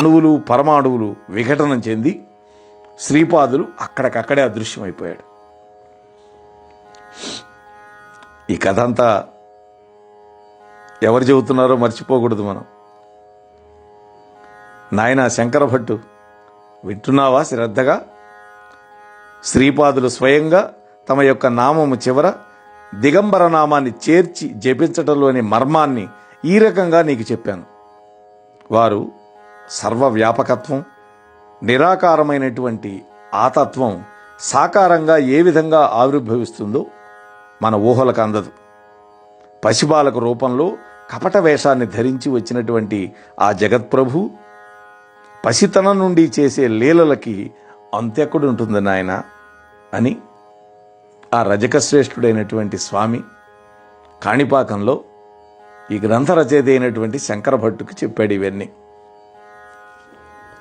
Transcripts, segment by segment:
అణువులు పరమాణువులు విఘటనం చెంది శ్రీపాదులు అక్కడికక్కడే అదృశ్యమైపోయాడు. ఈ కథ అంతా ఎవరు చెబుతున్నారో మర్చిపోకూడదు మనం. నాయన శంకర భట్టు వింటున్నావా శ్రద్ధగా? శ్రీపాదులు స్వయంగా తమ యొక్క నామము చివర దిగంబర నామాన్ని చేర్చి జపించటంలోని మర్మాన్ని ఈ రకంగా నీకు చెప్పాను. వారు సర్వవ్యాపకత్వం నిరాకారమైనటువంటి ఆతత్వం సాకారంగా ఏ విధంగా ఆవిర్భవిస్తుందో మన ఊహలకు అందదు. పసిబాలక రూపంలో కపట వేషాన్ని ధరించి వచ్చినటువంటి ఆ జగత్ప్రభు పసితనం నుండి చేసే లీలలకి అంతెక్కడు ఉంటుంది నాయన అని ఆ రజకశ్రేష్ఠుడైనటువంటి స్వామి కాణిపాకంలో ఈ గ్రంథ రచయిత అయినటువంటి శంకర భట్టుకు చెప్పాడు ఇవన్నీ.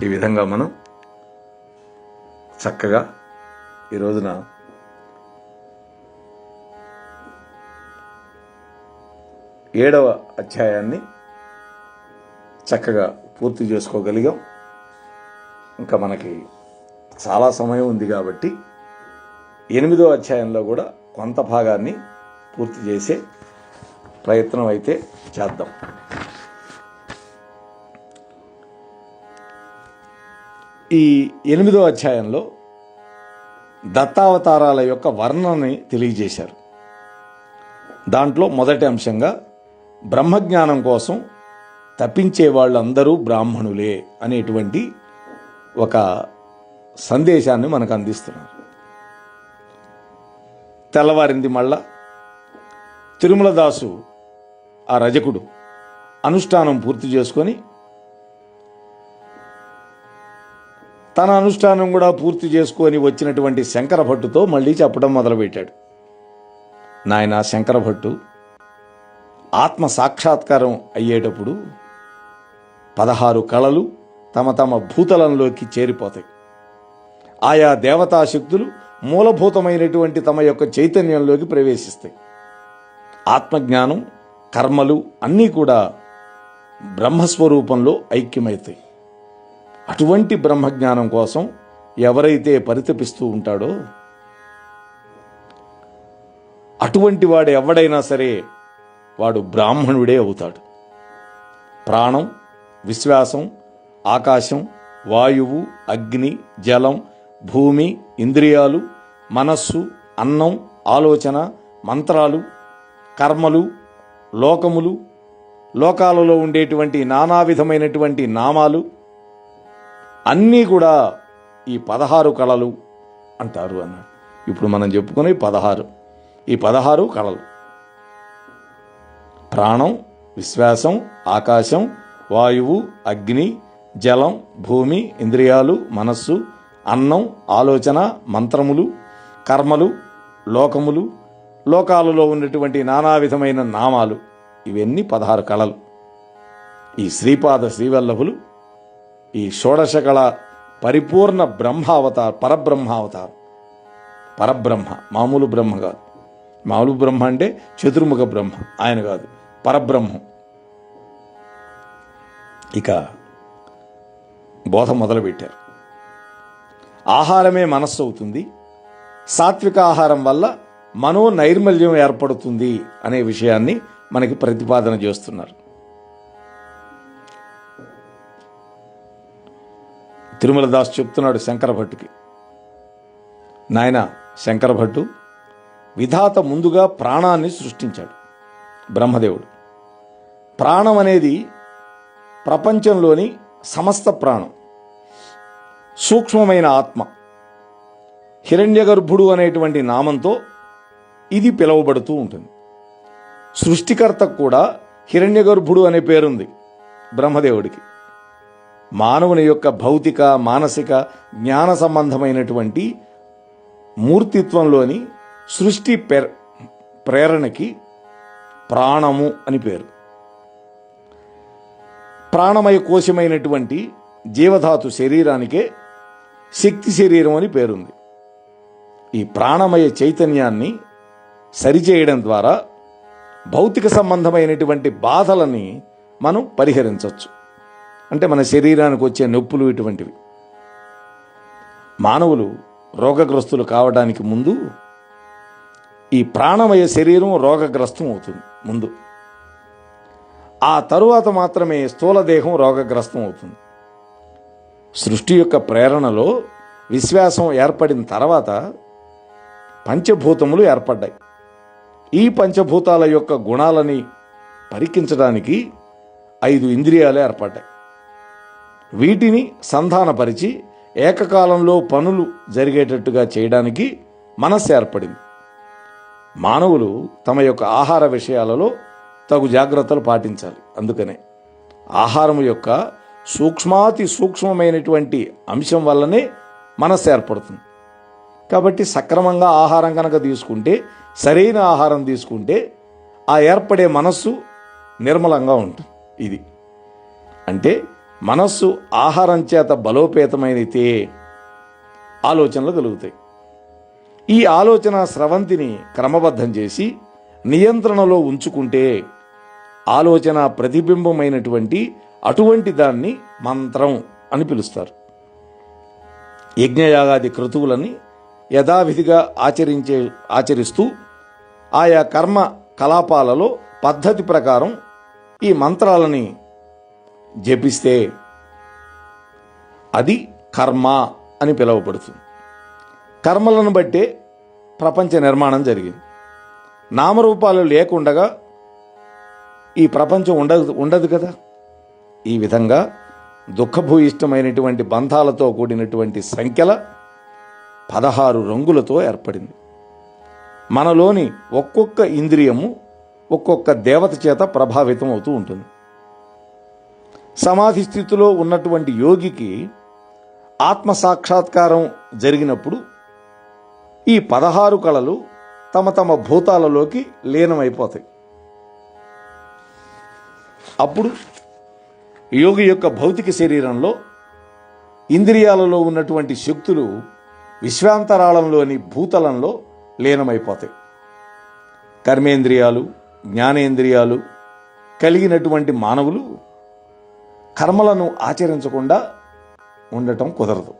ఈ విధంగా మనం చక్కగా ఈ రోజున ఏడవ అధ్యాయాన్ని చక్కగా పూర్తి చేసుకోగలిగాం. ఇంకా మనకి చాలా సమయం ఉంది కాబట్టి ఎనిమిదో అధ్యాయంలో కూడా కొంత భాగాన్ని పూర్తి చేసే ప్రయత్నం అయితే చేద్దాం. ఈ ఎనిమిదో అధ్యాయంలో దత్తావతారాల యొక్క వర్ణనని తెలియజేశారు. దాంట్లో మొదటి అంశంగా బ్రహ్మజ్ఞానం కోసం తప్పించే వాళ్ళందరూ బ్రాహ్మణులే అనేటువంటి ఒక సందేశాన్ని మనకు అందిస్తున్నారు. తెల్లవారింది మళ్ళా తిరుమలదాసు ఆ రజకుడు అనుష్ఠానం పూర్తి చేసుకొని తన అనుష్ఠానం కూడా పూర్తి చేసుకొని వచ్చినటువంటి శంకర భట్టుతో మళ్ళీ చెప్పడం మొదలుపెట్టాడు. నాయన శంకర భట్టు ఆత్మ సాక్షాత్కారం అయ్యేటప్పుడు పదహారు కళలు తమ తమ భూతలంలోకి చేరిపోతాయి. ఆయా దేవతాశక్తులు మూలభూతమైనటువంటి తమ యొక్క చైతన్యంలోకి ప్రవేశిస్తాయి. ఆత్మజ్ఞానం కర్మలు అన్నీ కూడా బ్రహ్మస్వరూపంలో ఐక్యమవుతాయి. అటువంటి బ్రహ్మజ్ఞానం కోసం ఎవరైతే పరితపిస్తూ ఉంటాడో అటువంటి వాడు ఎవడైనా సరే వాడు బ్రాహ్మణుడే అవుతాడు. ప్రాణం విశ్వాసం ఆకాశం వాయువు అగ్ని జలం భూమి ఇంద్రియాలు మనస్సు అన్నం ఆలోచన మంత్రాలు కర్మలు లోకములు లోకాలలో ఉండేటువంటి నానా విధమైనటువంటి నామాలు అన్నీ కూడా ఈ పదహారు కళలు అంటారు అన్నాడు. ఇప్పుడు మనం చెప్పుకునే పదహారు. ఈ పదహారు కళలు. ప్రాణం విశ్వాసం ఆకాశం వాయువు అగ్ని జలం భూమి ఇంద్రియాలు మనస్సు అన్నం ఆలోచన మంత్రములు కర్మలు లోకములు లోకాలలో ఉన్నటువంటి నానా విధమైన నామాలు. ఇవన్నీ పదహారు కళలు. ఈ శ్రీపాద శ్రీవల్లభులు ఈ షోడశకళ పరిపూర్ణ బ్రహ్మావతార్ పరబ్రహ్మావతారం. పరబ్రహ్మ మామూలు బ్రహ్మ కాదు. మామూలు బ్రహ్మ అంటే చతుర్ముఖ బ్రహ్మ ఆయన కాదు. పరబ్రహ్మం. ఇక బోధ మొదలుపెట్టారు. ఆహారమే మనస్సు అవుతుంది. సాత్విక ఆహారం వల్ల మనో నైర్మల్యం ఏర్పడుతుంది అనే విషయాన్ని మనకి ప్రతిపాదన చేస్తున్నారు. తిరుమల దాస్ చెప్తున్నాడు శంకర భట్టుకి. నాయన శంకర భట్టు విధాత ముందుగా ప్రాణాన్ని సృష్టించాడు బ్రహ్మదేవుడు. ప్రాణం అనేది ప్రపంచంలోని సమస్త ప్రాణం. సూక్ష్మమైన ఆత్మ. హిరణ్యగర్భుడు అనేటువంటి నామంతో ఇది పిలువబడుతూ ఉంటుంది. సృష్టికర్తకు కూడా హిరణ్యగర్భుడు అనే పేరుంది బ్రహ్మదేవుడికి. మానవుని యొక్క భౌతిక మానసిక జ్ఞాన సంబంధమైనటువంటి మూర్తిత్వంలోని సృష్టి పెర్- ప్రేరణకి ప్రాణము అని పేరు. ప్రాణమయ కోశమైనటువంటి జీవధాతు శరీరానికే శక్తి శరీరం అని పేరుంది. ఈ ప్రాణమయ చైతన్యాన్ని సరిచేయడం ద్వారా భౌతిక సంబంధమైనటువంటి బాధలని మనం పరిహరించవచ్చు అంటే మన శరీరానికి వచ్చే నొప్పులు ఇటువంటివి. మానవులు రోగగ్రస్తులు కావడానికి ముందు ఈ ప్రాణమయ శరీరం రోగగ్రస్తం అవుతుంది ముందు. ఆ తరువాత మాత్రమే స్థూల దేహం రోగగ్రస్తం అవుతుంది. సృష్టి యొక్క ప్రేరణలో విశ్వాసం ఏర్పడిన తర్వాత పంచభూతములు ఏర్పడ్డాయి. ఈ పంచభూతాల యొక్క గుణాలని పరికించడానికి ఐదు ఇంద్రియాలు ఏర్పడ్డాయి. వీటిని సంధానపరిచి ఏకకాలంలో పనులు జరిగేటట్టుగా చేయడానికి మనస్సు ఏర్పడింది. మానవులు తమ యొక్క ఆహార విషయాలలో తగు జాగ్రత్తలు పాటించాలి. అందుకనే ఆహారం యొక్క సూక్ష్మాతి సూక్ష్మమైనటువంటి అంశం వల్లనే మనస్సు ఏర్పడుతుంది. కాబట్టి సక్రమంగా ఆహారం కనుక తీసుకుంటే సరైన ఆహారం తీసుకుంటే ఆ ఏర్పడే మనస్సు నిర్మలంగా ఉంటుంది. ఇది అంటే మనస్సు ఆహారం చేత బలోపేతమైనతే ఆలోచనలు కలుగుతాయి. ఈ ఆలోచన స్రవంతిని క్రమబద్ధం చేసి నియంత్రణలో ఉంచుకుంటే ఆలోచన ప్రతిబింబమైనటువంటి అటువంటి దాన్ని మంత్రం అని పిలుస్తారు. యజ్ఞయాగాది క్రతువులని యథావిధిగా ఆచరించే ఆచరిస్తూ ఆయా కర్మ కలాపాలలో పద్ధతి ప్రకారం ఈ మంత్రాలని జపిస్తే అది కర్మ అని పిలువబడుతుంది. కర్మలను బట్టే ప్రపంచ నిర్మాణం జరిగింది. నామరూపాలు లేకుండగా ఈ ప్రపంచం ఉండదు ఉండదు కదా? ఈ విధంగా దుఃఖభూయిష్టమైనటువంటి బంధాలతో కూడినటువంటి సంఖ్యల పదహారు రంగులతో ఏర్పడింది. మనలోని ఒక్కొక్క ఇంద్రియము ఒక్కొక్క దేవత చేత ప్రభావితం అవుతూ ఉంటుంది. సమాధి స్థితిలో ఉన్నటువంటి యోగికి ఆత్మ సాక్షాత్కారం జరిగినప్పుడు ఈ పదహారు కళలు తమ తమ భూతాలలోకి లీనమైపోతాయి. అప్పుడు యోగి యొక్క భౌతిక శరీరంలో ఇంద్రియాలలో ఉన్నటువంటి శక్తులు విశ్వాంతరాళంలోని భూతలంలో లీనమైపోతాయి. కర్మేంద్రియాలు జ్ఞానేంద్రియాలు కలిగినటువంటి మానవులు కర్మలను ఆచరించకుండా ఉండటం కుదరదు.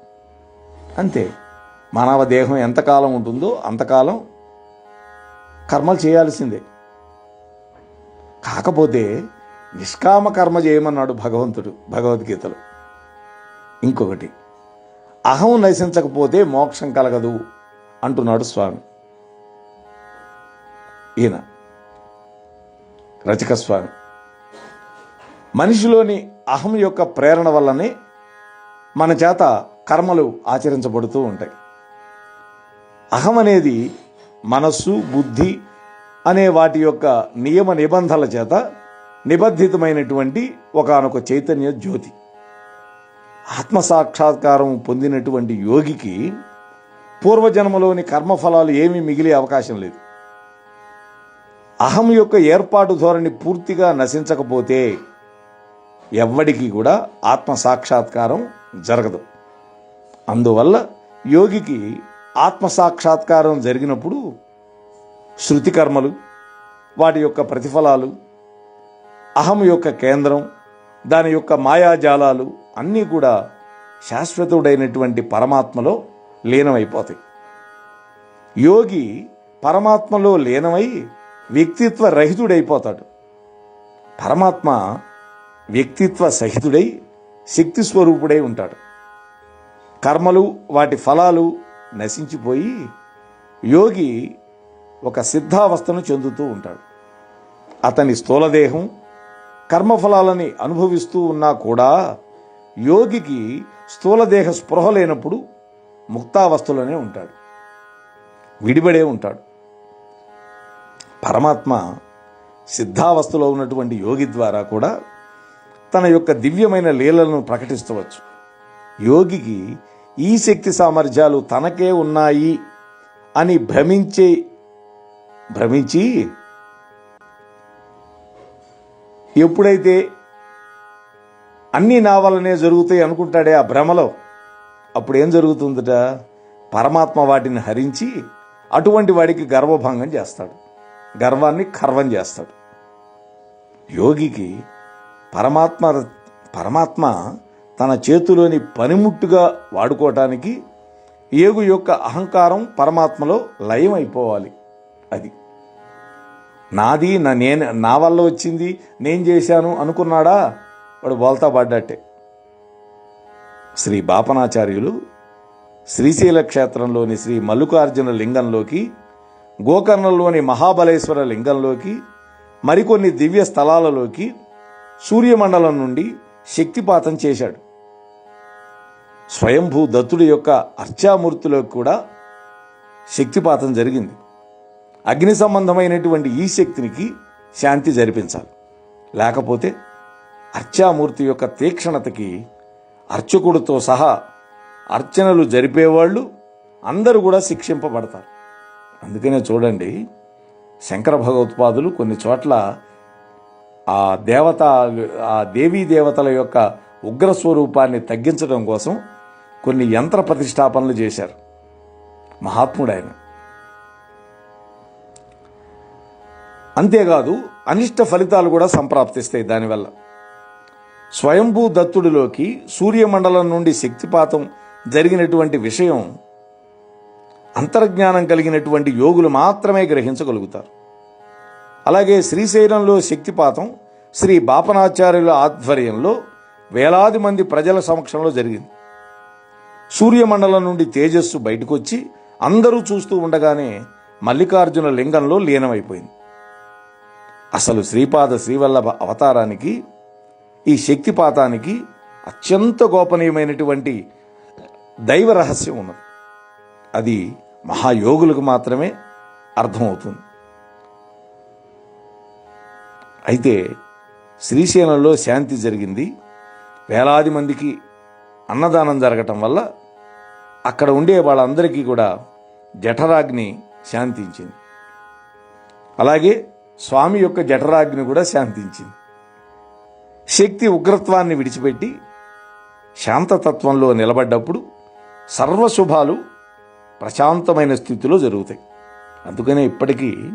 అంతే. మానవ దేహం ఎంతకాలం ఉంటుందో అంతకాలం కర్మలు చేయాల్సిందే. కాకపోతే నిష్కామ కర్మ చేయమన్నాడు భగవంతుడు భగవద్గీతలో. ఇంకొకటి అహం నశించకపోతే మోక్షం కలగదు అంటున్నాడు స్వామి. ఈయన రచక స్వామి. మనిషిలోని అహం యొక్క ప్రేరణ వల్లనే మన చేత కర్మలు ఆచరించబడుతూ ఉంటాయి. అహం అనేది మనస్సు బుద్ధి అనే వాటి యొక్క నియమ నిబంధనల చేత నిబద్ధితమైనటువంటి ఒకనొక చైతన్య జ్యోతి. ఆత్మసాక్షాత్కారం పొందినటువంటి యోగికి పూర్వజన్మలోని కర్మఫలాలు ఏమీ మిగిలే అవకాశం లేదు. అహం యొక్క ఏర్పాటు ధోరణి పూర్తిగా నశించకపోతే ఎవ్వడికి కూడా ఆత్మ సాక్షాత్కారం జరగదు. అందువల్ల యోగికి ఆత్మ సాక్షాత్కారం జరిగినప్పుడు శృతి కర్మలు వాటి యొక్క ప్రతిఫలాలు అహం యొక్క కేంద్రం దాని యొక్క మాయాజాలాలు అన్నీ కూడా శాశ్వతుడైనటువంటి పరమాత్మలో లీనమైపోతాయి. యోగి పరమాత్మలో లీనమై వ్యక్తిత్వ రహితుడైపోతాడు. పరమాత్మ వ్యక్తిత్వ సహితుడై శక్తి స్వరూపుడై ఉంటాడు. కర్మలు వాటి ఫలాలు నశించిపోయి యోగి ఒక సిద్ధావస్థను చెందుతూ ఉంటాడు. అతని స్థూలదేహం కర్మఫలాలని అనుభవిస్తూ ఉన్నా కూడా యోగికి స్థూలదేహ స్పృహ లేనప్పుడు ముక్తావస్థలోనే ఉంటాడు. విడిబడే ఉంటాడు. పరమాత్మ సిద్ధావస్థలో ఉన్నటువంటి యోగి ద్వారా కూడా తన యొక్క దివ్యమైన లీలలను ప్రకటిస్తవచ్చు యోగికి ఈ శక్తి సామర్థ్యాలు తనకే ఉన్నాయి అని భ్రమించే భ్రమించి ఎప్పుడైతే అన్ని నా వల్లనే జరుగుతాయి అనుకుంటాడే ఆ భ్రమలో అప్పుడు ఏం జరుగుతుందట? పరమాత్మ వాటిని హరించి అటువంటి వాడికి గర్వభంగం చేస్తాడు. గర్వాన్ని కర్వం చేస్తాడు. యోగికి పరమాత్మ పరమాత్మ తన చేతిలోని పనిముట్టుగా వాడుకోవటానికి ఏగు యొక్క అహంకారం పరమాత్మలో లయం అయిపోవాలి అది. నాది నా నేను నా వల్ల వచ్చింది నేను చేశాను అనుకున్నాడా? వాడు బోల్తా పడ్డట్టే. శ్రీ బాపనాచార్యులు శ్రీశైల క్షేత్రంలోని శ్రీ మల్లికార్జున లింగంలోకి గోకర్ణంలోని మహాబలేశ్వర లింగంలోకి మరికొన్ని దివ్య స్థలాలలోకి సూర్యమండలం నుండి శక్తిపాతం చేశాడు. స్వయంభూ దత్తుడి యొక్క అర్చామూర్తిలో కూడా శక్తిపాతం జరిగింది. అగ్ని సంబంధమైనటువంటి ఈ శక్తినికి శాంతి జరిపించాలి. లేకపోతే అర్చామూర్తి యొక్క తీక్షణతకి అర్చకుడితో సహా అర్చనలు జరిపేవాళ్ళు అందరూ కూడా శిక్షింపబడతారు. అందుకనే చూడండి శంకర భగవత్పాదులు కొన్ని చోట్ల ఆ దేవత ఆ దేవీ దేవతల యొక్క ఉగ్ర స్వరూపాన్ని తగ్గించడం కోసం కొన్ని యంత్ర ప్రతిష్టాపనలు చేశారు. మహాత్ముడు ఆయన అంతేకాదు అనిష్ట ఫలితాలు కూడా సంప్రాప్తిస్తాయి దానివల్ల. స్వయంభూ దత్తుడిలోకి సూర్యమండలం నుండి శక్తిపాతం జరిగినటువంటి విషయం అంతర్జ్ఞానం కలిగినటువంటి యోగులు మాత్రమే గ్రహించగలుగుతారు. అలాగే శ్రీశైలంలో శక్తిపాతం శ్రీ బాపనాచార్యుల ఆధ్వర్యంలో వేలాది మంది ప్రజల సమక్షంలో జరిగింది. సూర్యమండలం నుండి తేజస్సు బయటకొచ్చి అందరూ చూస్తూ ఉండగానే మల్లికార్జున లింగంలో లీనమైపోయింది. అసలు శ్రీపాద శ్రీవల్లభ అవతారానికి ఈ శక్తిపాతానికి అత్యంత గోపనీయమైనటువంటి దైవ రహస్యం ఉన్నది. అది మహాయోగులకు మాత్రమే అర్థమవుతుంది. అయితే శ్రీశైలంలో శాంతి జరిగింది. వేలాది మందికి అన్నదానం జరగటం వల్ల అక్కడ ఉండే వాళ్ళందరికీ కూడా జఠరాగ్ని శాంతించింది. అలాగే స్వామి యొక్క జఠరాగ్ని కూడా శాంతించింది. శక్తి ఉగ్రత్వాన్ని విడిచిపెట్టి శాంతతత్వంలో నిలబడ్డప్పుడు సర్వశుభాలు ప్రశాంతమైన స్థితిలో జరుగుతాయి. అందుకనే ఇప్పటికీ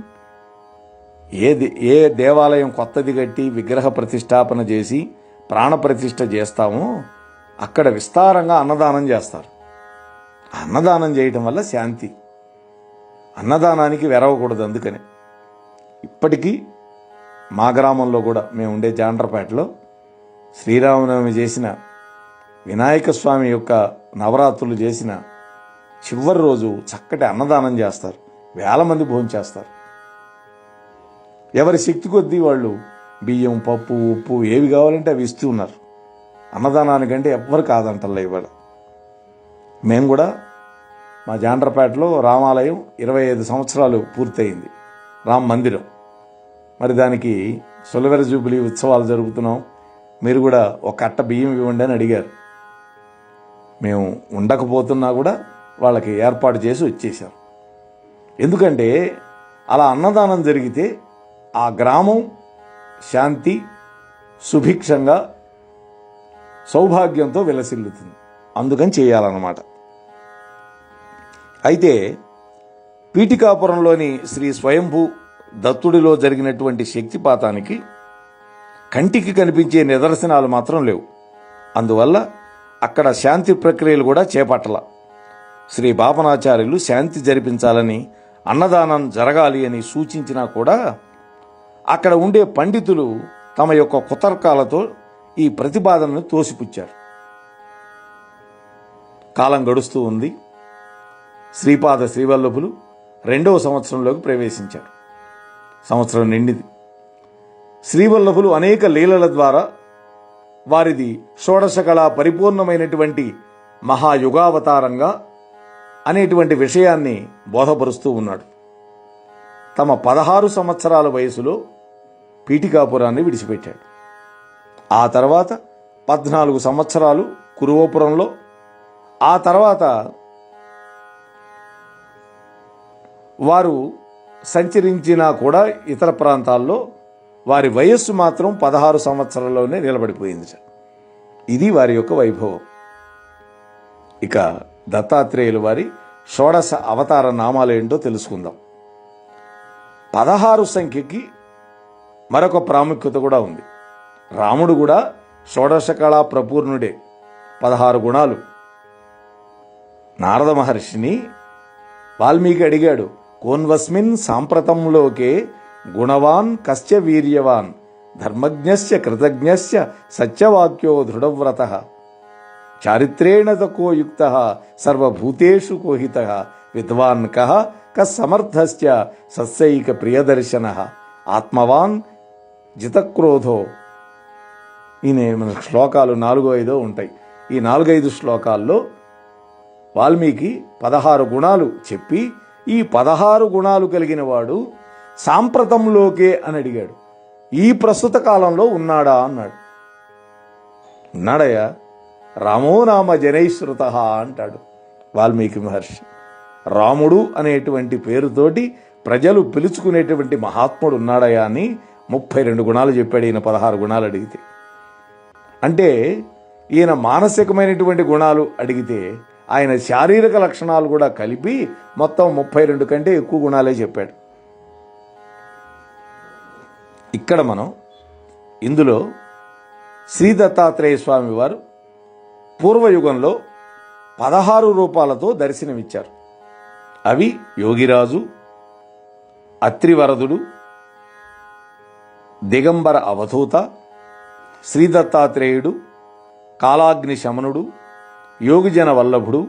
ఏ దే- ఏ దేవాలయం కొత్తది కట్టి విగ్రహ ప్రతిష్టాపన చేసి ప్రాణప్రతిష్ఠ చేస్తామో అక్కడ విస్తారంగా అన్నదానం చేస్తారు. అన్నదానం చేయటం వల్ల శాంతి. అన్నదానానికి వెరవకూడదు అందుకని. ఇప్పటికీ మా గ్రామంలో కూడా మేము ఉండే జాండ్రపేటలో శ్రీరామనవమి చేసిన వినాయక స్వామి యొక్క నవరాత్రులు చేసిన చివరి రోజు చక్కటి అన్నదానం చేస్తారు. వేల మంది భోజనం చేస్తారు ఎవరి శక్తి కొద్దీ వాళ్ళు బియ్యం పప్పు ఉప్పు ఏవి కావాలంటే అవి ఇస్తూ ఉన్నారు. అన్నదానానికంటే ఎవ్వరు కాదంటల్లా ఇవాళ. మేము కూడా మా జాండ్రపేటలో రామాలయం ఇరవై ఐదు సంవత్సరాలు పూర్తయింది. రామ్ మందిరం. మరి దానికి సులవెర జూబిలీ ఉత్సవాలు జరుగుతున్నాం మీరు కూడా ఒక కట్ట బియ్యం ఇవ్వండి అని అడిగారు. మేము ఉండకపోతున్నా కూడా వాళ్ళకి ఏర్పాటు చేసి వచ్చేసాం ఎందుకంటే అలా అన్నదానం జరిగితే ఆ గ్రామం శాంతి సుభిక్షంగా సౌభాగ్యంతో విలసిల్లుతుంది. అందుకని చేయాలన్నమాట. అయితే పీఠికాపురంలోని శ్రీ స్వయంభూ దత్తుడిలో జరిగినటువంటి శక్తిపాతానికి కంటికి కనిపించే నిదర్శనాలు మాత్రం లేవు. అందువల్ల అక్కడ శాంతి ప్రక్రియలు కూడా చేపట్టల. శ్రీ బాపనాచార్యులు శాంతి జరిపించాలని అన్నదానం జరగాలి అని సూచించినా కూడా అక్కడ ఉండే పండితులు తమ యొక్క కుతర్కాలతో ఈ ప్రతిపాదనను తోసిపుచ్చారు. కాలం గడుస్తూ ఉంది. శ్రీపాద శ్రీవల్లభులు రెండవ సంవత్సరంలోకి ప్రవేశించారు. సంవత్సరం నిండింది. శ్రీవల్లభులు అనేక లీలల ద్వారా వారిది షోడశ కళా పరిపూర్ణమైనటువంటి మహాయుగావతారంగా అనేటువంటి విషయాన్ని బోధపరుస్తూ ఉన్నాడు. తమ పదహారు సంవత్సరాల వయసులో పీఠికాపురాన్ని విడిచిపెట్టాడు. ఆ తర్వాత పద్నాలుగు సంవత్సరాలు కురువపురంలో ఆ తర్వాత వారు సంచరించినా కూడా ఇతర ప్రాంతాల్లో వారి వయస్సు మాత్రం పదహారు సంవత్సరాల్లోనే నిలబడిపోయింది సార్. ఇది వారి యొక్క వైభవం. ఇక దత్తాత్రేయులు వారి షోడశ అవతార నామాలు ఏంటో తెలుసుకుందాం. పదహారు సంఖ్యకి మరొక ప్రాముఖ్యత కూడా ఉంది. రాముడు కూడా షోడశ కళా ప్రపూర్ణుడే. పదహారు గుణాలు. నారద మహర్షిని వాల్మీకి అడిగాడు కోన్వస్మిన్ సాంప్రతంలోకే గుణవాన్ కశ్చ వీర్యవాన్ ధర్మజ్ఞస్య కృతజ్ఞస్య సత్యవాక్యో దృఢవ్రత చారిత్రేణ తకో యుక్త సర్వభూతేషు కోహిత విద్వాన్ కహ కసమర్థస్య సస్యైక ప్రియదర్శన ఆత్మవాన్ జితక్రోధో. ఈయన మన శ్లోకాలు నాలుగో ఐదో ఉంటాయి. ఈ నాలుగైదు శ్లోకాల్లో వాల్మీకి పదహారు గుణాలు చెప్పి ఈ పదహారు గుణాలు కలిగిన వాడు సాంప్రతంలోకే అని అడిగాడు. ఈ ప్రస్తుత కాలంలో ఉన్నాడా అన్నాడు. ఉన్నాడయ్యా. రామో నామ జనైశ్రుత అంటాడు వాల్మీకి మహర్షి. రాముడు అనేటువంటి పేరుతోటి ప్రజలు పిలుచుకునేటువంటి మహాత్ముడు ఉన్నాడయ్యా అని ముప్పై రెండు గుణాలు చెప్పాడు ఈయన పదహారు గుణాలు అడిగితే. అంటే ఈయన మానసికమైనటువంటి గుణాలు అడిగితే ఆయన శారీరక లక్షణాలు కూడా కలిపి మొత్తం ముప్పై రెండు కంటే ఎక్కువ గుణాలే చెప్పాడు. ఇక్కడ మనం ఇందులో శ్రీ దత్తాత్రేయ స్వామి వారు పూర్వయుగంలో పదహారు రూపాలతో దర్శనమిచ్చారు. అవి యోగిరాజు అత్రివరదుడు దిగంబర అవధూత శ్రీదత్తాత్రేయుడు కాలాగ్ని శమనుడు యోగిజన వల్లభుడు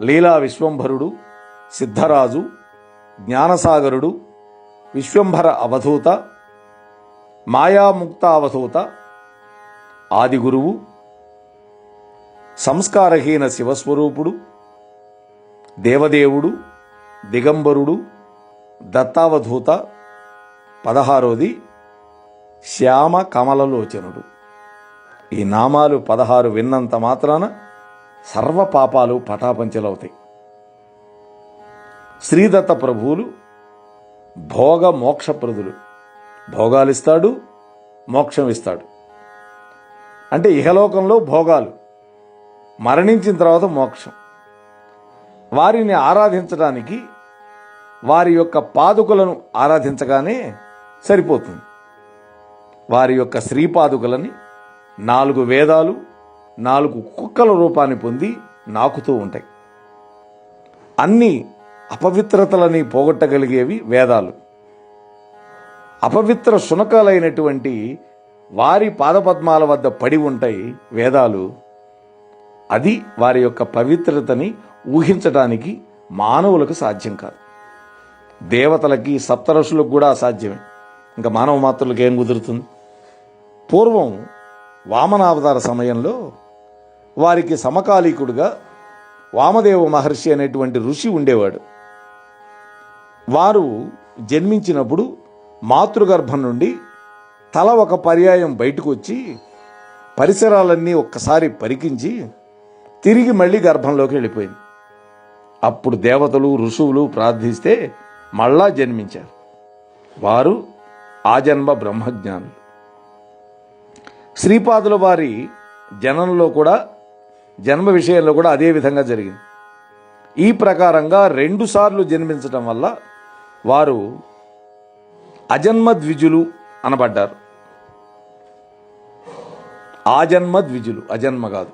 లీలా విశ్వంభరుడు సిద్ధరాజు జ్ఞానసాగరుడు విశ్వంభర అవధూత మాయాముక్త అవధూత ఆదిగురువు సంస్కారహీన శివస్వరూపుడు దేవదేవుడు దిగంబరుడు దత్తావధూత పదహారోది శ్యామ కమలలోచనుడు. ఈ నామాలు పదహారు విన్నంత మాత్రాన సర్వ పాపాలు పటాపంచలవుతాయి. శ్రీదత్త ప్రభువులు భోగ మోక్షప్రదులు. భోగాలిస్తాడు మోక్షం ఇస్తాడు అంటే ఇహలోకంలో భోగాలు మరణించిన తర్వాత మోక్షం. వారిని ఆరాధించడానికి వారి యొక్క పాదుకలను ఆరాధించగానే సరిపోతుంది. వారి యొక్క శ్రీపాదుకలని నాలుగు వేదాలు నాలుగు కుక్కల రూపాన్ని పొంది నాకుతూ ఉంటాయి. అన్ని అపవిత్రతలని పోగొట్టగలిగేవి వేదాలు. అపవిత్ర శునకాలైనటువంటి వారి పాదపద్మాల వద్ద పడి ఉంటాయి వేదాలు. అది వారి యొక్క పవిత్రతని ఊహించడానికి మానవులకు సాధ్యం కాదు. దేవతలకి సప్తరసులకు కూడా అసాధ్యమే. ఇంకా మానవ మాత్రులకు ఏం కుదురుతుంది? పూర్వం వామనావతార సమయంలో వారికి సమకాలీకుడుగా వామదేవ మహర్షి అనేటువంటి ఋషి ఉండేవాడు. వారు జన్మించినప్పుడు మాతృగర్భం నుండి తల ఒక పర్యాయం బయటకు వచ్చి పరిసరాలన్నీ ఒక్కసారి పరికించి తిరిగి మళ్ళీ గర్భంలోకి వెళ్ళిపోయింది. అప్పుడు దేవతలు ఋషువులు ప్రార్థిస్తే మళ్ళా జన్మించారు. వారు ఆ జన్మ బ్రహ్మజ్ఞానులు శ్రీపాదుల వారి జనంలో కూడా జన్మ విషయంలో కూడా అదే విధంగా జరిగింది. ఈ ప్రకారంగా రెండుసార్లు జన్మించటం వల్ల వారు అజన్మ ద్విజులు అనబడ్డారు. ఆజన్మ ద్విజులు అజన్మ కాదు.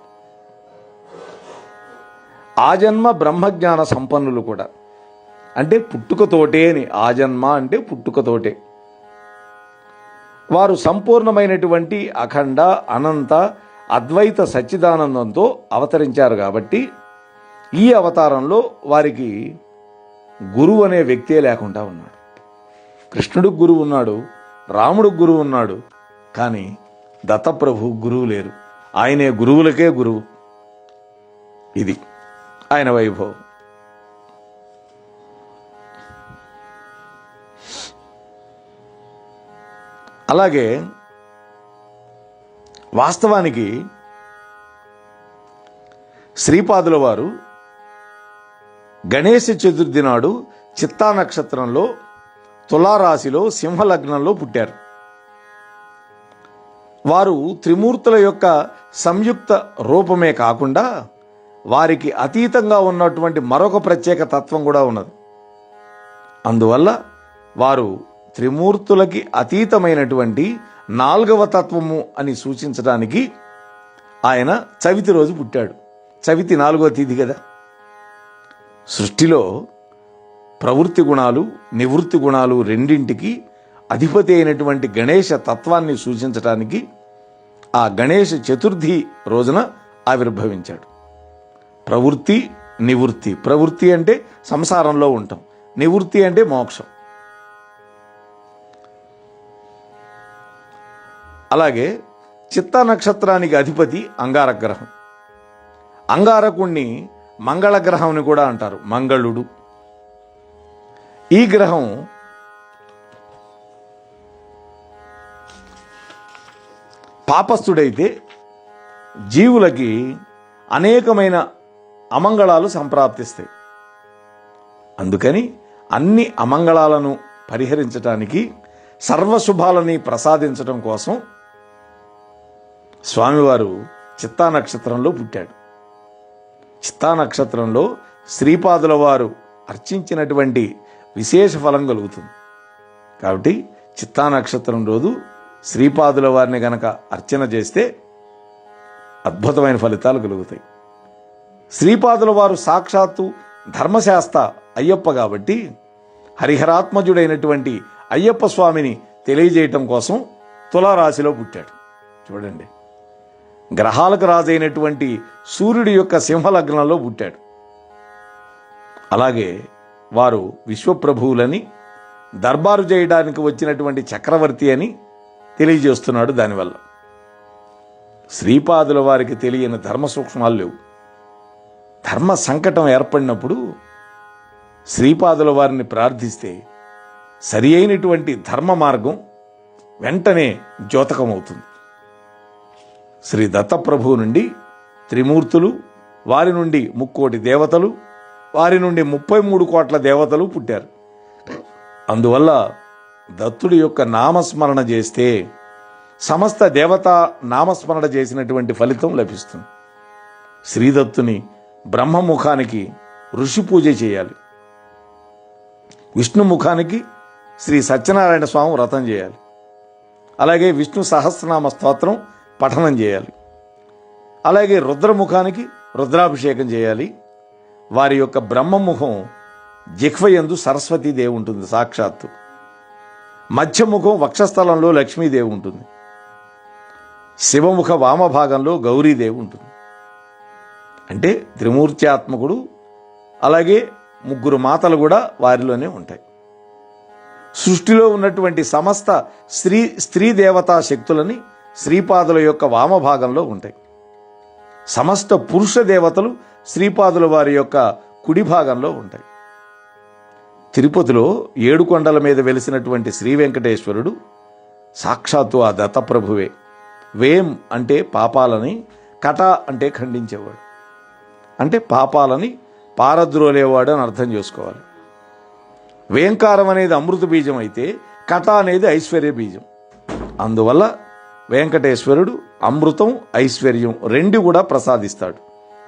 ఆజన్మ బ్రహ్మజ్ఞాన సంపన్నులు కూడా. అంటే పుట్టుకతోటే అని ఆజన్మ అంటే పుట్టుకతోటే. వారు సంపూర్ణమైనటువంటి అఖండ అనంత అద్వైత సచ్చిదానందంతో అవతరించారు కాబట్టి ఈ అవతారంలో వారికి గురువు అనే వ్యక్తే లేకుండా ఉన్నాడు. కృష్ణుడికి గురువు ఉన్నాడు రాముడికి గురువు ఉన్నాడు కానీ దత్తప్రభు గురువు లేరు. ఆయనే గురువులకే గురువు. ఇది ఆయన వైభవం. అలాగే వాస్తవానికి శ్రీపాదుల వారు గణేష చతుర్థి నాడు చిత్తా నక్షత్రంలో తులారాశిలో సింహలగ్నంలో పుట్టారు. వారు త్రిమూర్తుల యొక్క సంయుక్త రూపమే కాకుండా వారికి అతీతంగా ఉన్నటువంటి మరొక ప్రత్యేక తత్వం కూడా ఉన్నది. అందువల్ల వారు త్రిమూర్తులకి అతీతమైనటువంటి నాలుగవ తత్వము అని సూచించడానికి ఆయన చవితి రోజు పుట్టాడు. చవితి నాలుగవ తేదీ కదా. సృష్టిలో ప్రవృత్తి గుణాలు నివృత్తి గుణాలు రెండింటికి అధిపతి అయినటువంటి గణేష తత్వాన్ని సూచించటానికి ఆ గణేష చతుర్థి రోజున ఆవిర్భవించాడు. ప్రవృత్తి నివృత్తి. ప్రవృత్తి అంటే సంసారంలో ఉంటాం. నివృత్తి అంటే మోక్షం. అలాగే చిత్తా నక్షత్రానికి అధిపతి అంగారక గ్రహం అంగారకుణ్ణి మంగళ గ్రహం అని కూడా అంటారు మంగళుడు. ఈ గ్రహం పాపస్థుడైతే జీవులకి అనేకమైన అమంగళాలు సంప్రాప్తిస్తాయి. అందుకని అన్ని అమంగళాలను పరిహరించటానికి సర్వశుభాలని ప్రసాదించడం కోసం స్వామివారు చిత్తా నక్షత్రంలో పుట్టాడు. చిత్తా నక్షత్రంలో శ్రీపాదుల వారు అర్చించినటువంటి విశేష ఫలం కలుగుతుంది. కాబట్టి చిత్తా నక్షత్రం రోజు శ్రీపాదుల వారిని గనక అర్చన చేస్తే అద్భుతమైన ఫలితాలు కలుగుతాయి. శ్రీపాదుల వారు సాక్షాత్తు ధర్మశాస్త్ర అయ్యప్ప కాబట్టి హరిహరాత్మజుడైనటువంటి అయ్యప్ప స్వామిని తెలియజేయటం కోసం తులారాశిలో పుట్టాడు. చూడండి. గ్రహాలకు రాజైనటువంటి సూర్యుడి యొక్క సింహలగ్నంలో పుట్టాడు. అలాగే వారు విశ్వప్రభువులని దర్బారు చేయడానికి వచ్చినటువంటి చక్రవర్తి అని తెలియజేస్తున్నాడు దానివల్ల. శ్రీపాదుల వారికి తెలియని ధర్మ సూక్ష్మాలు లేవు. ధర్మ సంకటం ఏర్పడినప్పుడు శ్రీపాదుల వారిని ప్రార్థిస్తే సరి అయినటువంటి ధర్మ మార్గం వెంటనే ద్యోతకమవుతుంది శ్రీ దత్తప్రభువు నుండి త్రిమూర్తులు వారి నుండి ముక్కోటి దేవతలు వారి నుండి ముప్పై మూడు కోట్ల దేవతలు పుట్టారు. అందువల్ల దత్తుడి యొక్క నామస్మరణ చేస్తే సమస్త దేవతా నామస్మరణ చేసినటువంటి ఫలితం లభిస్తుంది. శ్రీదత్తుని బ్రహ్మముఖానికి ఋషి పూజ చేయాలి. విష్ణు ముఖానికి శ్రీ సత్యనారాయణ స్వామి వ్రతం చేయాలి. అలాగే విష్ణు సహస్రనామ స్తోత్రం పఠనం చేయాలి. అలాగే రుద్రముఖానికి రుద్రాభిషేకం చేయాలి. వారి యొక్క బ్రహ్మముఖం జిహ్వయందు సరస్వతీదేవి ఉంటుంది సాక్షాత్తు. మధ్యముఖం వక్షస్థలంలో లక్ష్మీదేవి ఉంటుంది. శివముఖ వామభాగంలో గౌరీదేవి ఉంటుంది. అంటే త్రిమూర్తి ఆత్మకుడు అలాగే ముగ్గురు మాతలు కూడా వారిలోనే ఉంటాయి. సృష్టిలో ఉన్నటువంటి సమస్త స్త్రీ స్త్రీ దేవతా శక్తులని శ్రీపాదుల యొక్క వామభాగంలో ఉంటాయి. సమస్త పురుష దేవతలు శ్రీపాదుల వారి యొక్క కుడి భాగంలో ఉంటాయి. తిరుపతిలో ఏడు కొండల మీద వెలిసినటువంటి శ్రీ వెంకటేశ్వరుడు సాక్షాత్తు ఆ దత్తప్రభువే. వేం అంటే పాపాలని కట అంటే ఖండించేవాడు. అంటే పాపాలని పారద్రోలేవాడు అని అర్థం చేసుకోవాలి. వేంకారం అనేది అమృత బీజం అయితే కట అనేది ఐశ్వర్య బీజం అందువల్ల వెంకటేశ్వరుడు అమృతం ఐశ్వర్యం రెండు కూడా ప్రసాదిస్తాడు.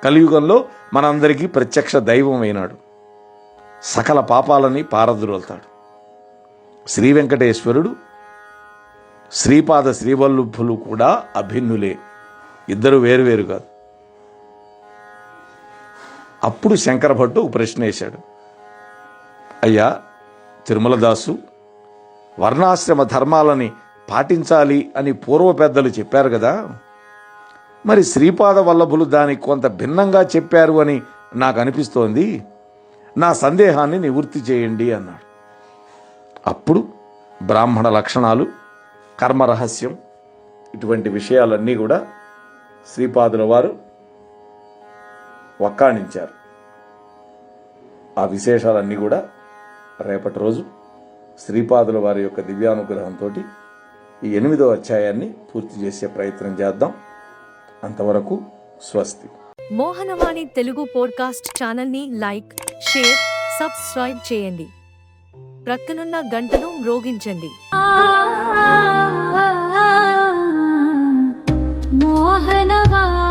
కలియుగంలో మనందరికీ ప్రత్యక్ష దైవం అయినాడు సకల పాపాలని పారద్రోలుతాడు. శ్రీ వెంకటేశ్వరుడు శ్రీపాద శ్రీవల్లుభులు కూడా అభిన్నులే. ఇద్దరు వేరువేరు కాదు. అప్పుడు శంకర భట్టు ఒక ప్రశ్న వేశాడు. అయ్యా తిరుమలదాసు వర్ణాశ్రమ ధర్మాలని పాటించాలి అని పూర్వ పెద్దలు చెప్పారు కదా. మరి శ్రీపాద వల్లభులు దానికి కొంత భిన్నంగా చెప్పారు అని నాకు అనిపిస్తోంది. నా సందేహాన్ని నివృత్తి చేయండి అన్నాడు. అప్పుడు బ్రాహ్మణ లక్షణాలు కర్మ రహస్యం ఇటువంటి విషయాలన్నీ కూడా శ్రీపాదుల వారు వక్కాణించారు. ఆ విశేషాలన్నీ కూడా రేపటి రోజు శ్రీపాదుల వారి యొక్క దివ్యానుగ్రహంతో ఈ ఎనిమిదో అధ్యాయాన్ని పూర్తి చేసే ప్రయత్నం చేద్దాం. అంతవరకు స్వస్తి. మోహనవాణి తెలుగు పోడ్కాస్ట్ ఛానల్ని లైక్ షేర్ సబ్స్క్రైబ్ చేయండి. ప్రక్కనున్న గంటను మ్రోగించండి. మోహనవా